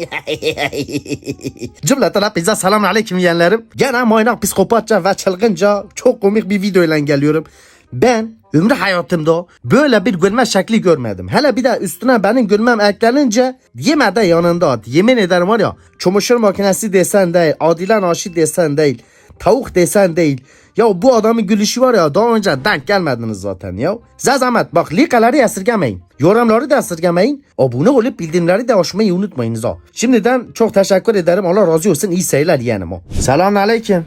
Cümleten hepinize selamun aleyküm yeğenlerim. Gene manyak psikopatça ve çılgınca çok komik bir video ile geliyorum. Ben ömrü hayatımda böyle bir gülme şekli görmedim. Hele bir de üstüne benim gülmem eklenince yeme de yanında at. Yemin ederim var ya çamaşır makinesi desen değil, adilen aşı desen değil, tavuk desen değil. Ya bu adamın gülüşü var ya daha önce denk gelmediniz zaten ya. Size zahmet bak like'ları esirgemeyin. Yorumları da esirgemeyin. Abone olup bildirimleri de açmayı unutmayınız ha. Şimdiden çok teşekkür ederim. Allah razı olsun. İyi seyirler yeğenim o. Selamun aleyküm.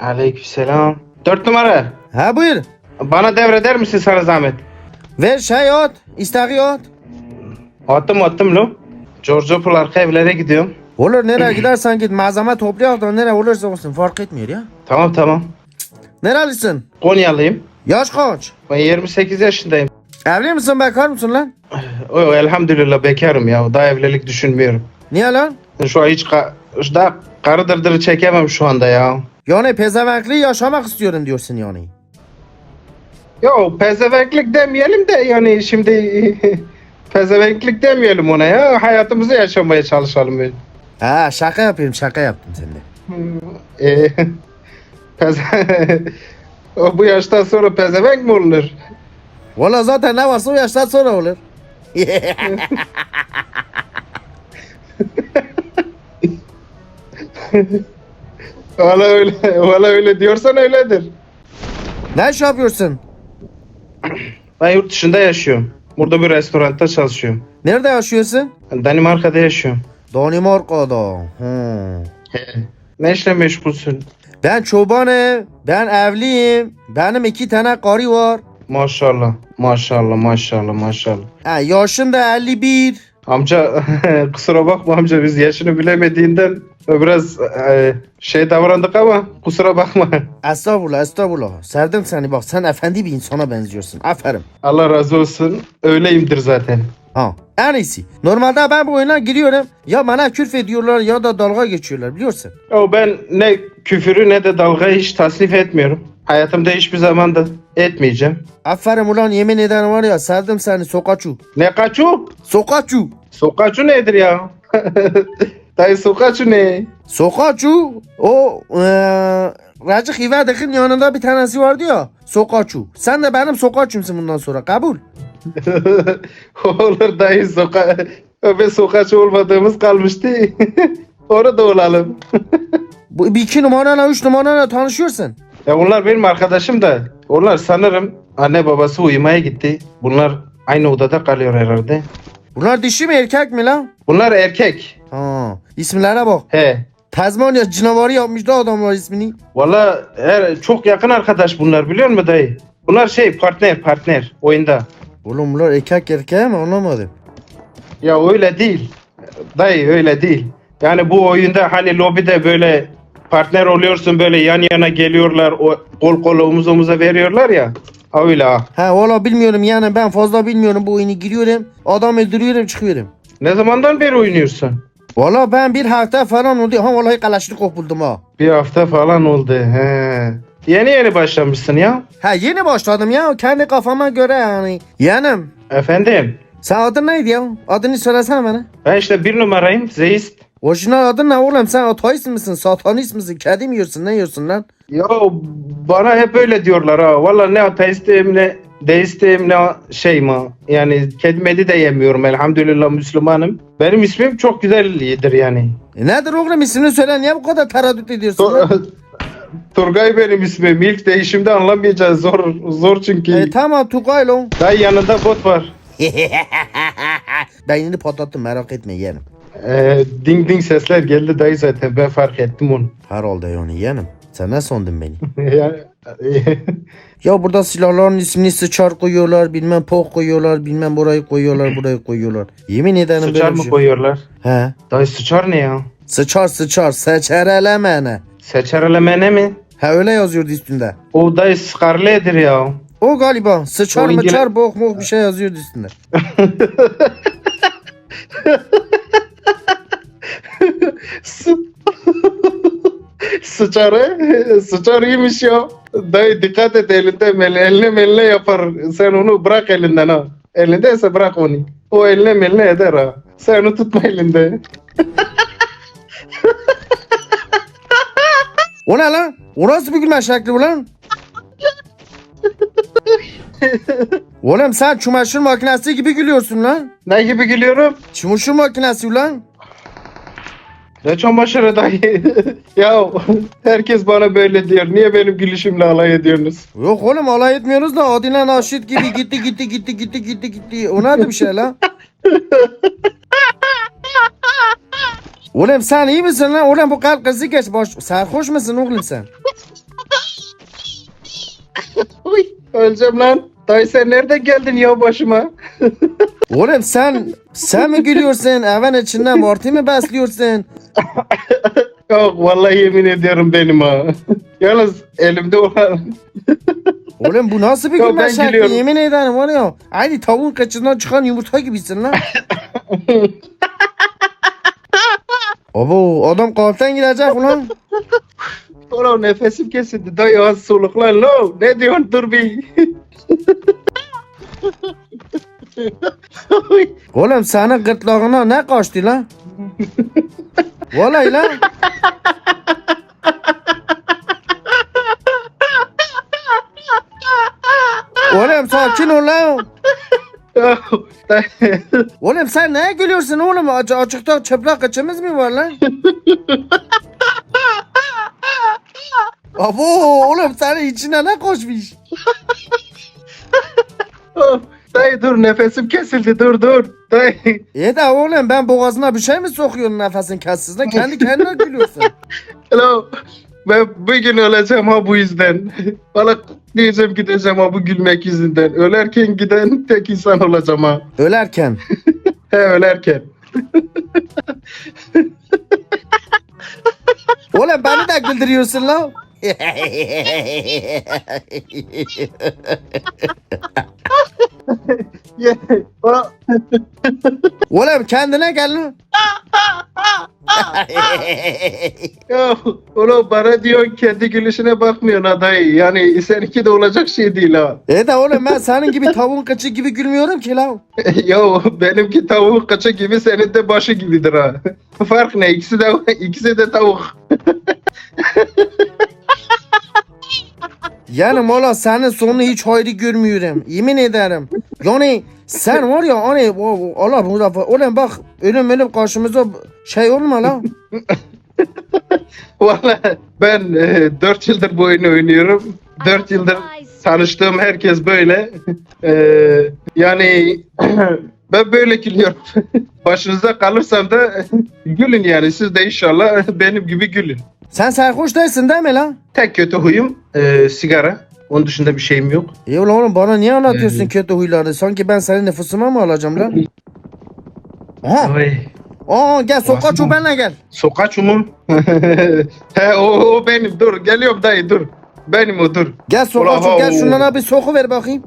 Aleykümselam. Dört numara. Ha buyur. Bana devreder misin sana zahmet? Ver şey at. İsteği at. Attım attım lo. Georgiopol arka evlere gidiyorum. Olur nereye gidersen git. Malzeme toplayak da nereye olursa olsun fark etmiyor ya. Tamam tamam. Nerelisin? Konyalıyım. Yaş kaç? Ben 28 yaşındayım. Evli misin bekar mısın lan? O, elhamdülillah bekarım ya. Daha evlilik düşünmüyorum. Niye lan? Şu an hiç ka daha karı dırdırı çekemem şu anda ya. Yani pezevenkli yaşamak istiyorum diyorsun yani. Yo pezevenklik demeyelim de yani şimdi pezevenklik demeyelim ona ya. Hayatımızı yaşamaya çalışalım böyle. Ha şaka yapıyorum şaka yaptım seninle. Ee, peze... o bu yaştan sonra pezevenk mi olunur? Valla zaten ne varsa o yaştan sonra olur. Valla öyle, valla öyle diyorsan öyledir. ne iş yapıyorsun? Ben yurt dışında yaşıyorum. Burada bir restoranda çalışıyorum. Nerede yaşıyorsun? Danimarka'da yaşıyorum. Danimarka'da. Hmm. Ne işle meşgulsün? Ben çobanım. Ben evliyim. Benim iki tane karı var. Maşallah, maşallah, maşallah, maşallah. Ha, yaşım da 51. Amca kusura bakma amca biz yaşını bilemediğinden biraz e, şey davrandık ama kusura bakma. Estağfurullah estağfurullah. Sevdim seni bak sen efendi bir insana benziyorsun. Aferin. Allah razı olsun. Öyleyimdir zaten. Ha. En iyisi. Normalde ben bu oyuna giriyorum. Ya bana küfür ediyorlar ya da dalga geçiyorlar biliyorsun. O ben ne küfürü ne de dalgayı hiç tasnif etmiyorum. Hayatımda hiçbir zaman da etmeyeceğim. Aferin ulan yemin ederim var ya sevdim seni sokaçu. Ne kaçu? Sokaçu. Sokaçu nedir ya? Dayı sokaçu ne? Sokaçu o eee Racık İvedik'in yanında bir tanesi vardı ya. Sokaçu. Sen de benim sokaçumsun bundan sonra kabul. Olur dayı soka... Ve sokaçı olmadığımız kalmıştı. Orada olalım. Bu bir iki numarayla üç numarayla tanışıyorsun. Ya onlar benim arkadaşım da. Onlar sanırım anne babası uyumaya gitti. Bunlar aynı odada kalıyor herhalde. Bunlar dişi mi erkek mi lan? Bunlar erkek. Ha, isimlere bak. He. Tazmanya canavarı yapmış da adamlar ismini. Valla her, çok yakın arkadaş bunlar biliyor musun dayı? Bunlar şey partner partner oyunda. Oğlum bunlar erkek erkeğe mi anlamadım. Ya öyle değil. Dayı öyle değil. Yani bu oyunda hani lobide böyle partner oluyorsun böyle yan yana geliyorlar o kol kola omuz omuza veriyorlar ya. Ha öyle ha. Ha valla bilmiyorum yani ben fazla bilmiyorum bu oyunu giriyorum. Adam öldürüyorum çıkıyorum. Ne zamandan beri oynuyorsun? Valla ben bir hafta falan oldu. Ha vallahi Kalaşnikov buldum ha. Bir hafta falan oldu. He. Yeni yeni başlamışsın ya. Ha yeni başladım ya kendi kafama göre yani. Yeğenim Efendim. sen adın neydi ya? Adını söylesene bana. Ben işte bir numarayım. Zeist. Orijinal adın ne oğlum? Sen ateist misin? Satanist misin? Kedi mi yiyorsun? Ne yiyorsun lan? Ya bana hep öyle diyorlar ha. Valla ne ateistim ne deistim ne şey mi? Yani kedmedi de yemiyorum elhamdülillah Müslümanım. Benim ismim çok güzeldir yani. E nedir oğlum ismini söyle niye bu kadar tereddüt ediyorsun lan? Tur- Turgay benim ismim. İlk değişimde anlamayacağız. Zor zor çünkü. E tamam Tugay lan. Dayı yanında bot var. Beynini patlattım merak etme yeğenim. Ee, ding ding sesler geldi dayı zaten ben fark ettim onu. Herhalde yani yeğenim. Sen ne sandın beni? yani, Ya burada silahların ismini sıçar koyuyorlar, bilmem pok koyuyorlar, bilmem burayı koyuyorlar, burayı koyuyorlar. Yemin ederim sıçar mı şey. koyuyorlar? He. Dayı sıçar ne ya? Sıçar sıçar, seçerelemene. Seçerelemene mi? Ha öyle yazıyordu üstünde. O dayı skarledir ya. O galiba sıçar O İngiliz- mıçar bok mok bir şey yazıyordu üstünde. Sı- Sıçarı, sıçar iyiymiş ya. Dayı dikkat et elinde mel, eline meline yapar. Sen onu bırak elinden ha. Elindeyse bırak onu. O eline meline eder ha. Sen onu tutma elinde. O ne lan? O nasıl bir gülme şekli bu lan? Oğlum sen çamaşır makinesi gibi gülüyorsun lan. Ne gibi gülüyorum? Çamaşır makinesi ulan. Ne çamaşırı dayı? ya herkes bana böyle diyor. Niye benim gülüşümle alay ediyorsunuz? Yok oğlum alay etmiyoruz da Adile Naşit gibi gitti gitti gitti gitti gitti gitti. O nerede bir şey lan? Oğlum sen iyi misin lan? Oğlum bu kalp kızı geç boş. Sarhoş musun oğlum sen? Uy, öleceğim lan. Dayı sen nereden geldin ya başıma? Oğlum sen sen mi gülüyorsun? Evin içinden martı mı besliyorsun? Yok vallahi yemin ediyorum benim ha. Yalnız elimde olan Oğlum bu nasıl bir gülme şekli? Yemin ederim var ya. Aynı tavuğun kaçından çıkan yumurta gibisin lan. Abo adam kalpten gidecek ulan. Ulan nefesim kesildi. Dayı az soluklan lo. Ne diyorsun dur bir. Oğlum senin gırtlağına ne kaçtı lan? Vallahi lan. Oğlum sakin ol lan. Oğlum sen neye gülüyorsun oğlum? Aç açıkta çıplak kaçımız mı var lan? Abo oğlum senin içine ne koşmuş? Dayı dur nefesim kesildi dur dur. Dayı. İyi de oğlum ben boğazına bir şey mi sokuyorum nefesin kessiz lan? Kendi kendine gülüyorsun. Hello. Ben bugün öleceğim ha bu yüzden. Valla diyeceğim gideceğim ha bu gülmek yüzünden. Ölerken giden tek insan olacağım ha. Ölerken. He ölerken. Oğlum beni de güldürüyorsun lan. Oğlum kendine gel lan. Ya oğlum bana diyorsun kendi gülüşüne bakmıyorsun ha dayı. Yani seninki de olacak şey değil ha. İyi de oğlum ben senin gibi tavuğun kaçı gibi gülmüyorum ki lan. ya benimki tavuk kaça gibi senin de başı gibidir ha. Fark ne? İkisi de ikisi de tavuk. Yani mola senin sonunu hiç hayri görmüyorum. Yemin ederim. Yani sen var ya hani Allah bu defa oğlum bak ölüm ölüm karşımıza şey olma lan. Valla ben e, 4 yıldır bu oyunu oynuyorum. 4 yıldır tanıştığım herkes böyle. E, yani ben böyle gülüyorum. Başınıza kalırsam da gülün yani. Siz de inşallah benim gibi gülün. Sen sarhoş değilsin değil mi lan? Tek kötü huyum e, sigara. Onun dışında bir şeyim yok. İyi ulan oğlum bana niye anlatıyorsun Hmm. kötü huylarını? Sanki ben senin nüfusuma mı alacağım lan? Aha. Ay. Aa gel sokağa Aslında- çubuğuna benle gel. Sokaç mu? He o, o benim. Dur geliyorum dayı dur. Benim o dur. Gel sokağa Ulan, çubuğu gel şunlara bir soku ver bakayım.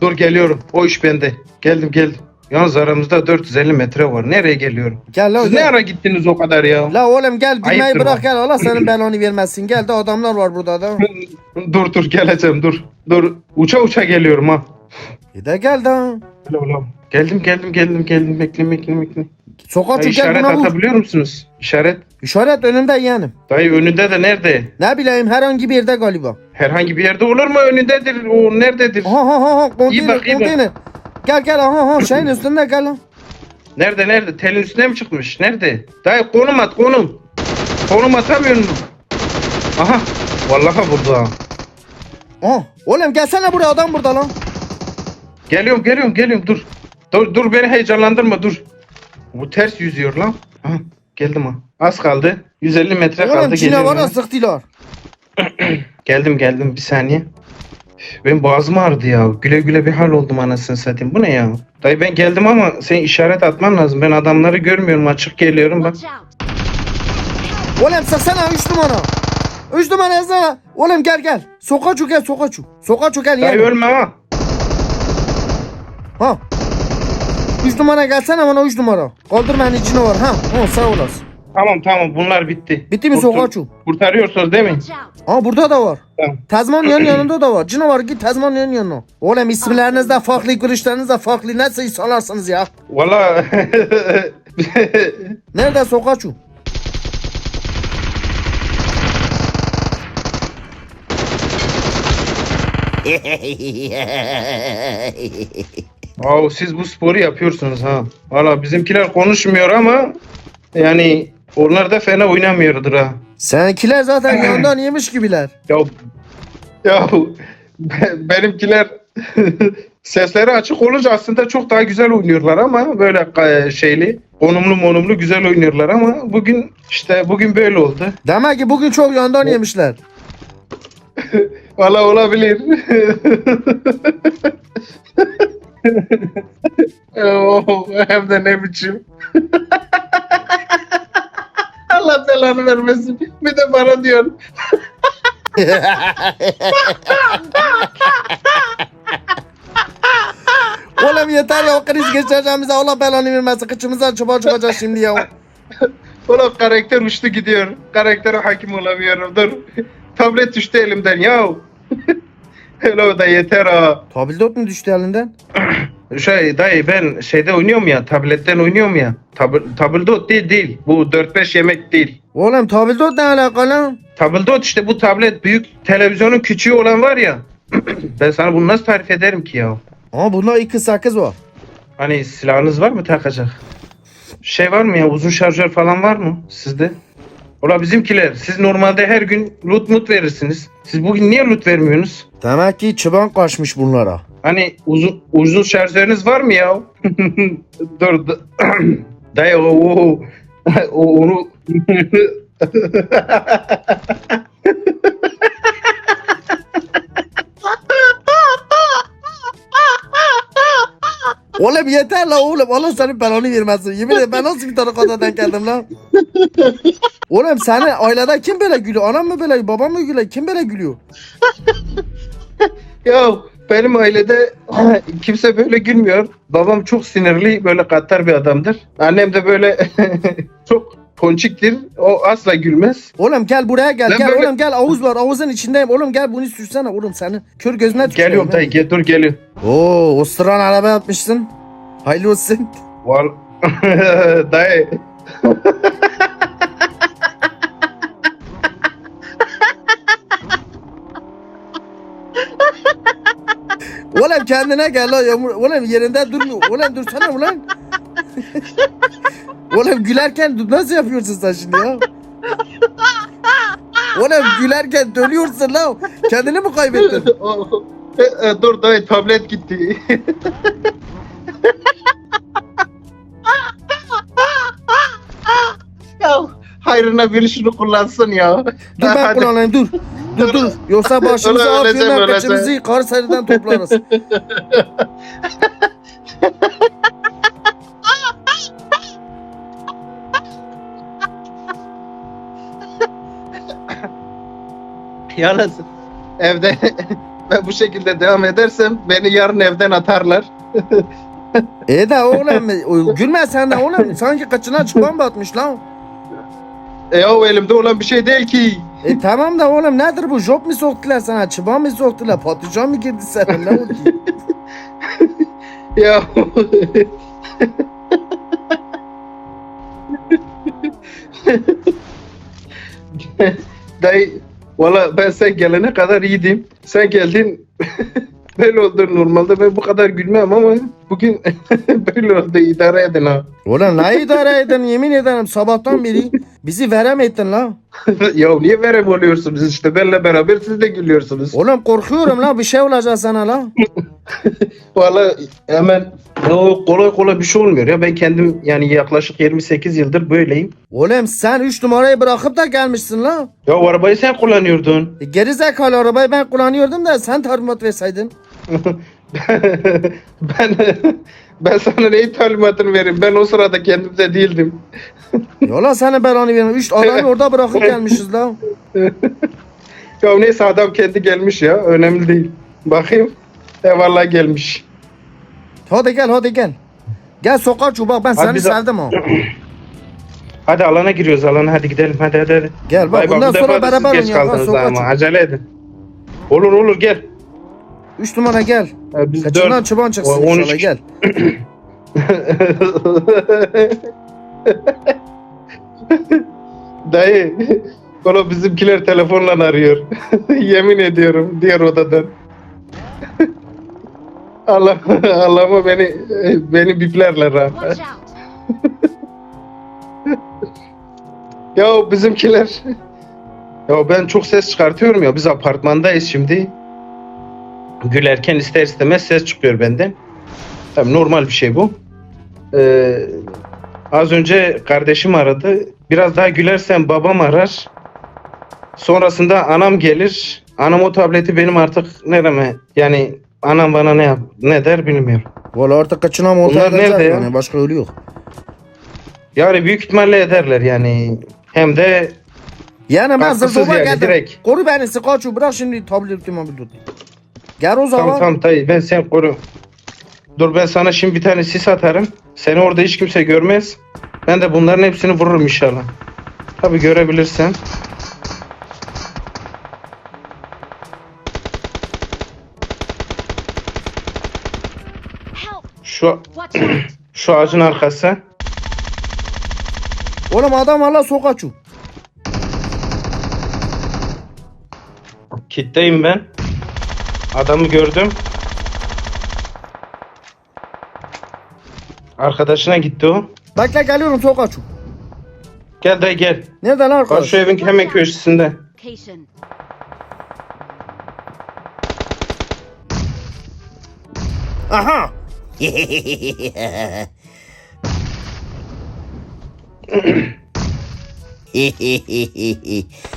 Dur geliyorum. O iş bende. Geldim geldim. Yalnız aramızda 450 metre var. Nereye geliyorum? Gel lan Siz ne ara gittiniz o kadar ya? La oğlum gel bilmeyi Ayıptır bırak gel Allah senin belanı vermesin. Gel de adamlar var burada da. dur dur geleceğim dur. Dur uça uça geliyorum ha. Bir de gel de. Geldim geldim geldim geldim bekle bekle bekle. Sokağa Dayı işaret buna vur. atabiliyor musunuz? İşaret. İşaret önümde yeğenim. Dayı önünde de nerede? Ne bileyim herhangi bir yerde galiba. Herhangi bir yerde olur mu? Önündedir. O nerededir? Aha ha ha ha konteyner bak, iyi bak. konteyner. Gel gel aha ha şeyin üstünde gel lan. Nerede nerede? Telin üstüne mi çıkmış? Nerede? Dayı konum at konum. Konum atamıyor musun? Aha. Vallahi burada. Aha. Oğlum gelsene buraya adam burada lan. Geliyorum geliyorum geliyorum dur. Dur dur beni heyecanlandırma dur. Bu ters yüzüyor lan. Aha, geldim ha. Az kaldı. 150 metre Oğlum kaldı Çin'e geliyorum. var ya sıktılar. Geldim geldim bir saniye. Benim boğazım ağrıdı ya. Güle güle bir hal oldum anasını satayım. Bu ne ya? Dayı ben geldim ama sen işaret atman lazım. Ben adamları görmüyorum. Açık geliyorum bak. Oğlum sıksana 3 numara. 3 numara yazsana. Oğlum gel gel. Sokağa çuk gel. Sokağa çuk gel Dayı ölme ha. Ha. 3 numara gelsene bana 3 numara. Kaldır beni içine var ha. Ha sağ olasın. Tamam tamam bunlar bitti. Bitti mi Kurtul- sokağa çuk? Kurtarıyorsunuz değil mi? Watch out! Aa burada da var. Tamam. Tazmanya'nın yanında da var. Cino var git Tazmanya'nın yanına. Oğlum isimleriniz de farklı, görüşleriniz de farklı. Nasıl insanlarsınız ya? Valla Nerede Sokaçu? Aa, siz bu sporu yapıyorsunuz ha. Valla bizimkiler konuşmuyor ama yani onlar da fena oynamıyordur ha. Seninkiler zaten yandan yemiş gibiler. Ya ya be- benimkiler sesleri açık olunca aslında çok daha güzel oynuyorlar ama böyle ka- şeyli konumlu monumlu güzel oynuyorlar ama bugün işte bugün böyle oldu. Demek ki bugün çok yandan yemişler. Valla olabilir. oh, hem de ne biçim. Allah belanı vermesin. Bir de bana diyor. Oğlum yeter ya o kriz geçireceğimize Allah belanı vermesin. Kıçımızdan çubuğa çıkacak şimdi ya. Ulan karakter uçtu gidiyor. Karaktere hakim olamıyorum. Dur. Tablet düştü elimden ya. Öyle o da yeter ha. Tabildot mu düştü elinden? Şey dayı ben şeyde oynuyorum ya tabletten oynuyorum ya. Tab tabldot değil değil. Bu 4-5 yemek değil. Oğlum tabildot ne alakalı? Tabldot işte bu tablet büyük televizyonun küçüğü olan var ya. ben sana bunu nasıl tarif ederim ki ya? Ama bunda 2.8 var. Hani silahınız var mı takacak? Şey var mı ya uzun şarjör falan var mı sizde? Ola bizimkiler siz normalde her gün loot mut verirsiniz. Siz bugün niye loot vermiyorsunuz? Demek ki çıban kaçmış bunlara. Hani uzun uzun şarjörünüz var mı ya? Dur. d- Dayı o, o, o onu Oğlum yeter la oğlum. Allah senin belanı vermesin. Yemin ederim ben nasıl bir tane kadar denk geldim lan? oğlum senin ailede kim böyle gülüyor? Anam mı böyle, babam mı gülüyor? Kim böyle gülüyor? Ya benim ailede kimse böyle gülmüyor. Babam çok sinirli, böyle kattar bir adamdır. Annem de böyle çok ponçiktir. O asla gülmez. Oğlum gel buraya gel. Ben gel böyle- oğlum gel. Havuz var. Havuzun içindeyim. Oğlum gel bunu sürsene oğlum seni. Kör gözüne tükürüyorum. Geliyorum dayı, gel, dur geliyorum. Oo, o sıran araba yapmışsın. Hayırlı olsun. Val dayı. Oğlum kendine gel la yağmur. Oğlum yerinde durmuyor. Oğlum dursana ulan. Oğlum gülerken dur- nasıl yapıyorsun sen şimdi ya? Oğlum gülerken dönüyorsun la. Kendini mi kaybettin? E, e, dur dayı tablet gitti. ya hayrına biri şunu kullansın ya. Dur ben kullanayım dur. Dur dur. Yoksa başımızı afyonla öleceğim. kaçımızı Karseri'den toplarız. Yalnız evde ben bu şekilde devam edersem beni yarın evden atarlar. E de oğlum gülme sen de oğlum. Sanki kaçına çıban batmış lan. E o elimde olan bir şey değil ki. E tamam da oğlum nedir bu? Job mu soktular sana? Çıban mı soktular? Patlıcan mı girdi sana? Ne oldu? Ya Dayı valla ben sen gelene kadar iyiydim. Sen geldin böyle oldu normalde ben bu kadar gülmem ama bugün böyle oldu idare edin ha. Ulan ne idare edin yemin ederim sabahtan beri bizi veremedin la. ya niye verem oluyorsunuz işte benle beraber siz de gülüyorsunuz. Oğlum korkuyorum la bir şey olacak sana la. Valla hemen o kolay kolay bir şey olmuyor ya ben kendim yani yaklaşık 28 yıldır böyleyim. Oğlum sen 3 numarayı bırakıp da gelmişsin la. Ya o arabayı sen kullanıyordun. E, geri zekalı arabayı ben kullanıyordum da sen talimat verseydin. ben ben sana neyi talimatını vereyim? Ben o sırada kendimde değildim. Yola seni belanı verin. 3 adamı orada bırakıp gelmişiz la. Ya neyse adam kendi gelmiş ya. Önemli değil. Bakayım. E vallahi gelmiş. Hadi gel hadi gel. Gel sokar çubuk ben seni biz- sevdim ha. Hadi alana giriyoruz alana hadi gidelim hadi hadi hadi. Gel bak Vay bundan bu sonra beraber geç oynayalım. kaldınız ama çubuk. acele edin. Olur olur gel. 3 numara gel. E, biz Kaçından dört. çıban çıksın O- on inşallah gel. Dayı. Oğlum bizimkiler telefonla arıyor. Yemin ediyorum diğer odadan. Allah Allah'ıma beni beni biplerler ha. Ya bizimkiler. Ya ben çok ses çıkartıyorum ya. Biz apartmandayız şimdi. Gülerken ister istemez ses çıkıyor benden. Tabii normal bir şey bu. Ee, az önce kardeşim aradı. Biraz daha gülersen babam arar. Sonrasında anam gelir. Anam o tableti benim artık nereme yani anam bana ne yap ne der bilmiyorum. Valla artık kaçına mı Bunlar nerede ya? Yani başka yolu yok. Yani büyük ihtimalle ederler yani. Hem de Yani ben zırzoba yani, geldim. direkt. Koru beni Skoçu bırak şimdi tablet mobil tut. Gel o zaman. Tamam tamam dayı ben sen koru. Dur ben sana şimdi bir tane sis atarım. Seni orada hiç kimse görmez. Ben de bunların hepsini vururum inşallah. Tabi görebilirsen. Şu şu ağacın arkası. Oğlum adam valla Skoçu. Kitleyim ben. Adamı gördüm. Arkadaşına gitti o. Bekle geliyorum Skoçu. Gel dayı gel. Nerede lan Bak arkadaş? şu evin hemen köşesinde. Location. Aha.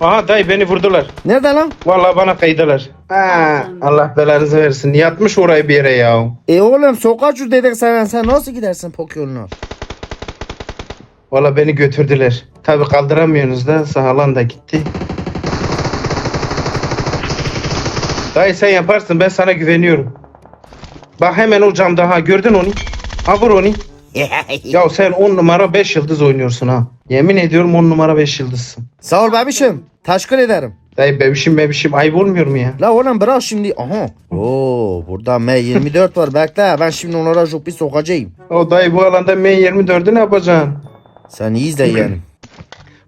Aha dayı beni vurdular. Nerede lan? Vallahi bana kaydılar. Ha, Allah belanızı versin. Yatmış orayı bir yere ya. E oğlum Skoçu dedik sen sen nasıl gidersin pok yoluna? Valla beni götürdüler. Tabi kaldıramıyorsunuz da sahalan da gitti. Dayı sen yaparsın ben sana güveniyorum. Bak hemen o camda ha gördün onu. Ha vur onu. Ya sen 10 numara 5 yıldız oynuyorsun ha. Yemin ediyorum 10 numara 5 yıldızsın. Sağ ol bebişim. Teşekkür ederim. Dayı bebişim bebişim ayıp olmuyor mu ya? La oğlum bırak şimdi. Aha. Oo burada M24 var bekle. Ben şimdi onlara jopi sokacağım. O dayı bu alanda M24'ü ne yapacaksın? Sen iyi izle yeğenim.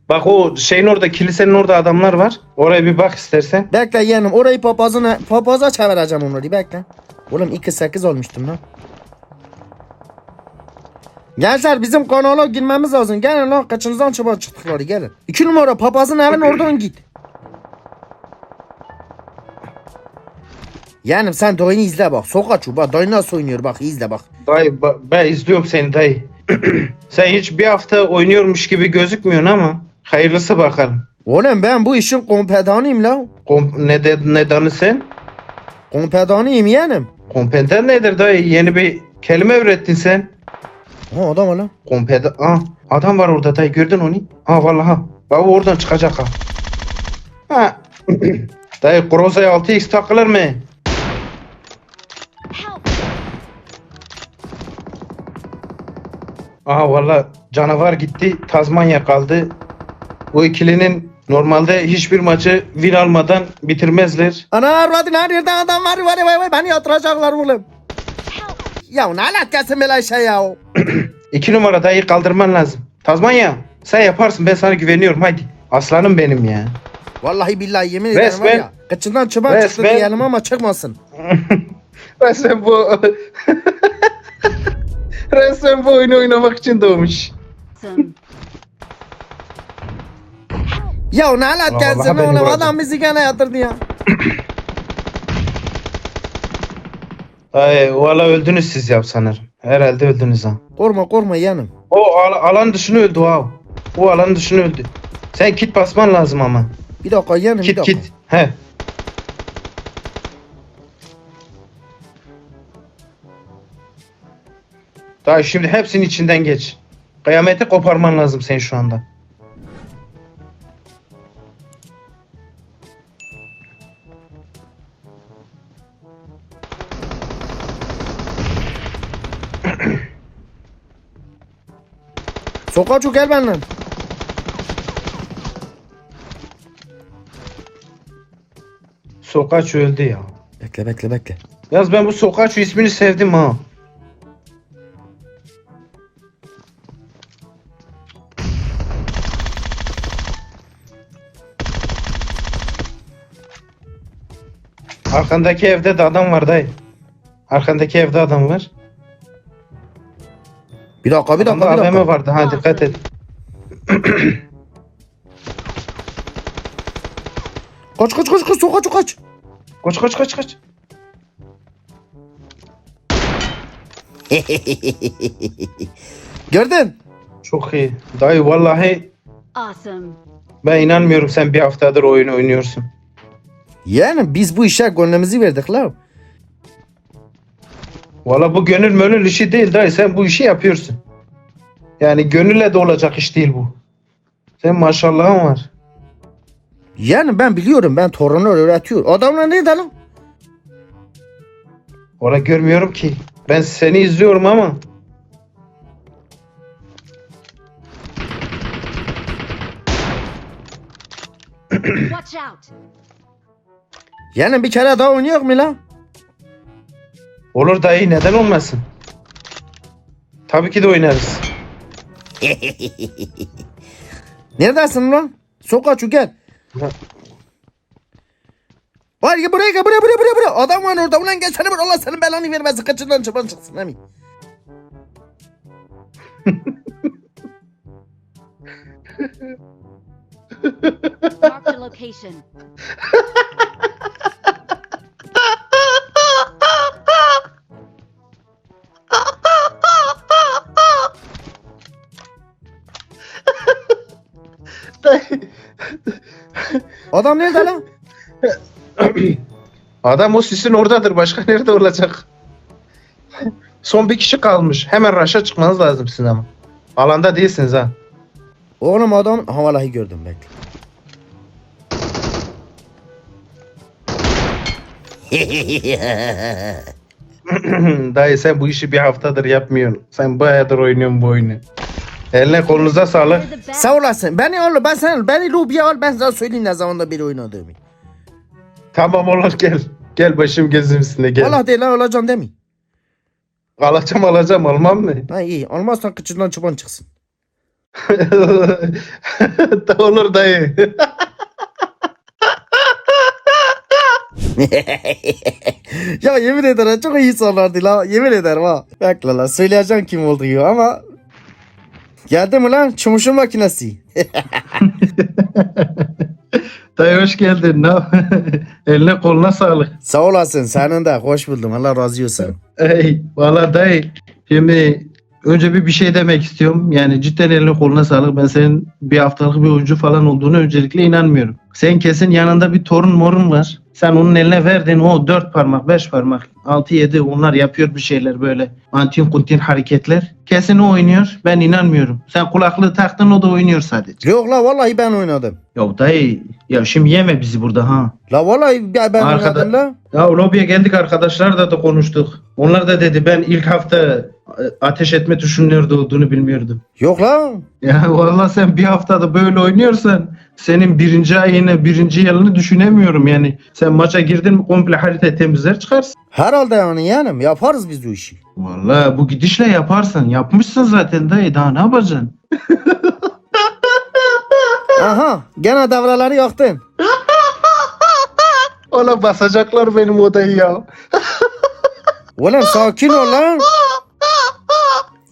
Bak o şeyin orada kilisenin orada adamlar var. Oraya bir bak istersen. Bekle yeğenim orayı papazına, papaza çevireceğim onları bekle. Oğlum 2-8 olmuştum lan. Gençler bizim kanala girmemiz lazım. Gelin lan kaçınızdan çıba çıktıkları gelin. 2 numara papazın evin oradan git. Yeğenim sen dayını izle bak. Sokaç bak dayı nasıl oynuyor bak izle bak. Dayı ba- ben izliyorum seni dayı. Sen hiç bir hafta oynuyormuş gibi gözükmüyorsun ama hayırlısı bakalım. Oğlum ben bu işin kompedanıyım la. Kom ne de nedanı sen? Kompedanıyım yeğenim. Kompeten nedir dayı? Yeni bir kelime öğrettin sen. Ha adam var lan. Kompeten. Aa, adam var orada dayı gördün onu. Ha vallahi ha. Bak o oradan çıkacak ha. Ha. dayı Groza'ya 6x takılır mı? Aha valla canavar gitti. Tazmanya kaldı. Bu ikilinin normalde hiçbir maçı win almadan bitirmezler. Ana avradın her yerden adam var var var var beni yatıracaklar oğlum. Ya ne alakası böyle şey ya. İki numara dayı kaldırman lazım. Tazmanya sen yaparsın ben sana güveniyorum hadi. Aslanım benim ya. Vallahi billahi yemin ederim var Resmen- ya. Kıçından çıban çıktı Resmen- diyelim ama çıkmasın. Resmen bu... Resmen bu oyunu oynamak için doğmuş. Ya ne alakası beni oğlum adam bizi gene yatırdı ya. Ay valla öldünüz siz ya sanırım. Herhalde öldünüz ha. Korkma korkma yeğenim. O al- alan dışını öldü ha. O alan dışını öldü. Sen kit basman lazım ama. Bir dakika yeğenim bir Kit dakika. kit. He. Daha şimdi hepsinin içinden geç. Kıyameti koparman lazım sen şu anda. Tokaçu gel benden. Sokaç öldü ya. Bekle bekle bekle. Yaz ben bu Sokaç ismini sevdim ha. Arkandaki evde de adam var dayı. Arkandaki evde adam var. Bir dakika bir dakika Adamda bir AVM dakika. vardı ha dikkat et. Kaç kaç kaç kaç sok kaç kaç. Koş koş koş koş. Gördün. Çok iyi. Dayı vallahi Awesome. ben inanmıyorum sen bir haftadır oyun oynuyorsun. Yani biz bu işe gönlümüzü verdik la. Valla bu gönül mönül işi değil dayı sen bu işi yapıyorsun. Yani gönülle de olacak iş değil bu. Sen maşallahın var. Yani ben biliyorum ben torunu öğretiyor. Adamlar ne lan? Ora görmüyorum ki. Ben seni izliyorum ama. Watch out. Yani bir kere daha oynuyor mu lan? Olur dayı neden olmasın? Tabii ki de oynarız. Neredesin lan? Sok aç gel. Var ya buraya gel buraya buraya buraya buraya. Adam var orada. Ulan gel seni vur. Allah senin belanı vermesin. Kaçından çıpan çıksın emin. Mark the location. Adam nerede lan? Adam o sisin oradadır. Başka nerede olacak? Son bir kişi kalmış. Hemen raşa çıkmanız lazım sizin ama. Alanda değilsiniz ha. Oğlum adam. Ha vallahi gördüm bekle. Dayı sen bu işi bir haftadır yapmıyorsun. Sen bayağıdır oynuyorsun bu oyunu. Eline kolunuza sağlık. Sağ olasın. Beni al. Ben sen beni lobiye al. Ben sana söyleyeyim ne zamanda bir oynadığımı. Tamam oğlum gel. Gel başım gözüm üstüne gel. Allah değil lan olacağım değil mi? Alacağım alacağım almam mı? Ha iyi. Almazsan kıçından çıban çıksın. da olur dayı. ya yemin ederim çok iyi insanlardı la. Yemin ederim ha. Bekle la. Söyleyeceğim kim olduğu ama. Geldi mi lan çamaşır makinesi? dayı hoş geldin. Ne? Eline koluna sağlık. Sağ olasın. Senin de hoş buldum. Allah razı olsun. Ey valla dayı. Şimdi önce bir bir şey demek istiyorum. Yani cidden eline koluna sağlık. Ben senin bir haftalık bir oyuncu falan olduğunu öncelikle inanmıyorum. Sen kesin yanında bir torun morun var. Sen onun eline verdin o dört parmak, beş parmak, altı yedi onlar yapıyor bir şeyler böyle antin kuntin hareketler. Kesin o oynuyor. Ben inanmıyorum. Sen kulaklığı taktın o da oynuyor sadece. Yok la vallahi ben oynadım. Ya dayı ya şimdi yeme bizi burada ha. La vallahi ben, Arkada- oynadım la. Ya lobiye geldik arkadaşlarla da konuştuk. Onlar da dedi ben ilk hafta ateş etme tuşunun nerede olduğunu bilmiyordum. Yok la. Ya vallahi sen bir haftada böyle oynuyorsan senin birinci ayını, birinci yılını düşünemiyorum yani. Sen maça girdin mi komple harita temizler çıkarsın. Herhalde yani yeğenim yaparız biz bu işi. Vallahi bu gidişle yaparsın. Yapmışsın zaten dayı daha ne yapacaksın? Aha gene devreleri yaktın. Ola basacaklar benim odayı ya. Oğlum sakin ol lan.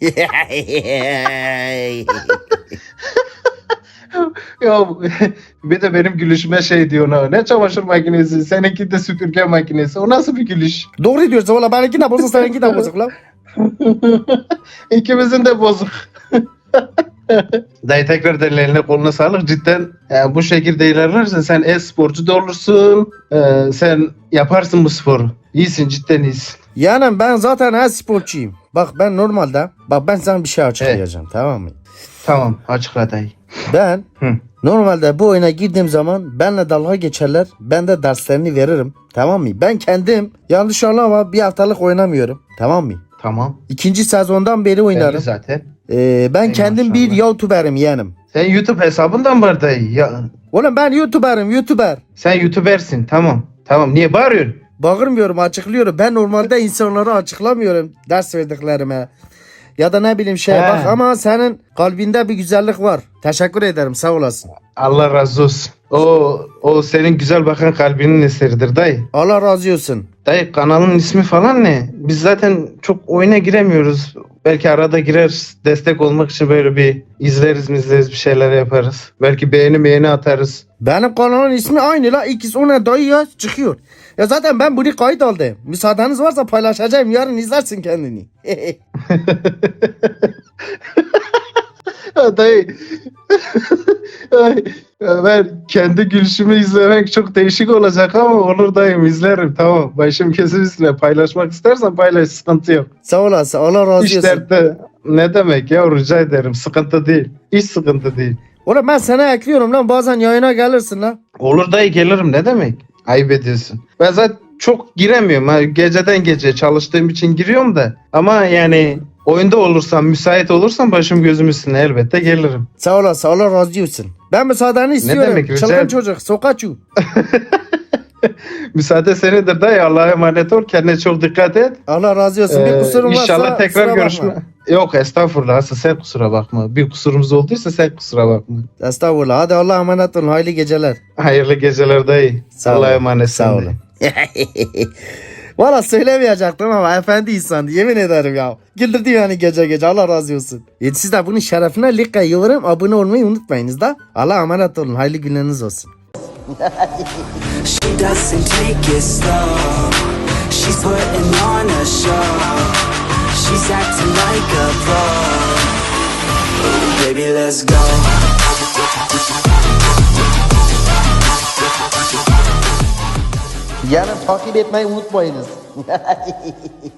Ya bir de benim gülüşüme şey diyor ona. Ne çamaşır makinesi, seninki de süpürge makinesi. O nasıl bir gülüş? Doğru diyorsun valla benimki de bozuk seninki de bozuk lan. İkimizin de bozuk. Dayı tekrar eline koluna sağlık. Cidden yani bu şekilde ilerlersen sen e-sporcu da olursun. Ee, sen yaparsın bu sporu. İyisin cidden iyisin. Yani ben zaten her sporcuyum. Bak ben normalde bak ben sana bir şey açıklayacağım tamam mı? Tamam açıkla dayı. Ben Hı. normalde bu oyuna girdiğim zaman benle dalga geçerler. Ben de derslerini veririm. Tamam mı? Ben kendim yanlış anlama bir haftalık oynamıyorum. Tamam mı? Tamam. İkinci sezondan beri Belli oynarım. zaten. Ee, ben Ey kendim bir maşallah. YouTuber'im yeğenim. Sen YouTube hesabından var dayı. Ya, Oğlum ben YouTuber'ım YouTuber. sen YouTuber'sin tamam. Tamam niye bağırıyorsun? Bağırmıyorum açıklıyorum. Ben normalde insanlara açıklamıyorum ders verdiklerime. Ya da ne bileyim şey He. bak ama senin kalbinde bir güzellik var. Teşekkür ederim sağ olasın. Allah razı olsun. O o senin güzel bakan kalbinin eseridir dayı. Allah razı olsun. Dayı kanalın ismi falan ne? Biz zaten çok oyuna giremiyoruz. Belki arada gireriz. Destek olmak için böyle bir izleriz izleriz bir şeyler yaparız. Belki beğeni beğeni atarız. Benim kanalın ismi aynı la. İkisi ona dayı ya çıkıyor. Ya zaten ben bunu kayıt aldım. Müsaadeniz varsa paylaşacağım. Yarın izlersin kendini. Dayı. Ben kendi gülüşümü izlemek çok değişik olacak ama olur dayım izlerim tamam. Başım üstüne paylaşmak istersen paylaş sıkıntı yok. Sağ olasın. Allah razı olsun. dertte ne demek ya rica ederim sıkıntı değil. Hiç sıkıntı değil. Oğlum ben sana ekliyorum lan. Bazen yayına gelirsin lan. Olur dayı gelirim ne demek? Ayıp ediyorsun. Ben zaten çok giremiyorum. Geceden gece çalıştığım için giriyorum da. Ama yani oyunda olursam, müsait olursam başım gözüm üstüne elbette gelirim. Sağ olasın. Allah razı olsun. Ben müsaadeni istiyorum. demek, rica Çılgın ederim. çocuk. Sokaçu. Müsaade senindir dayı. Allah'a emanet ol. Kendine çok dikkat et. Allah razı olsun. bir Ee, kusurum varsa İnşallah tekrar görüşme. bakma. Yok estağfurullah. Asıl sen kusura bakma. Bir kusurumuz olduysa sen kusura bakma. Estağfurullah. Hadi Allah'a emanet olun. Hayırlı geceler. Hayırlı geceler dayı. Sağ Allah'a emanet Sağ olun. Valla söylemeyecektim ama efendi insandı yemin ederim ya. Güldürdü yani gece gece Allah razı olsun. E siz de bunun şerefine like yorum abone olmayı unutmayınız da. Allah'a emanet olun. Hayırlı günleriniz olsun. She doesn't take it slow. She's putting on a show. She's acting like a pro. Ooh, baby, let's go. Yarın takip etmeyi unutmayınız.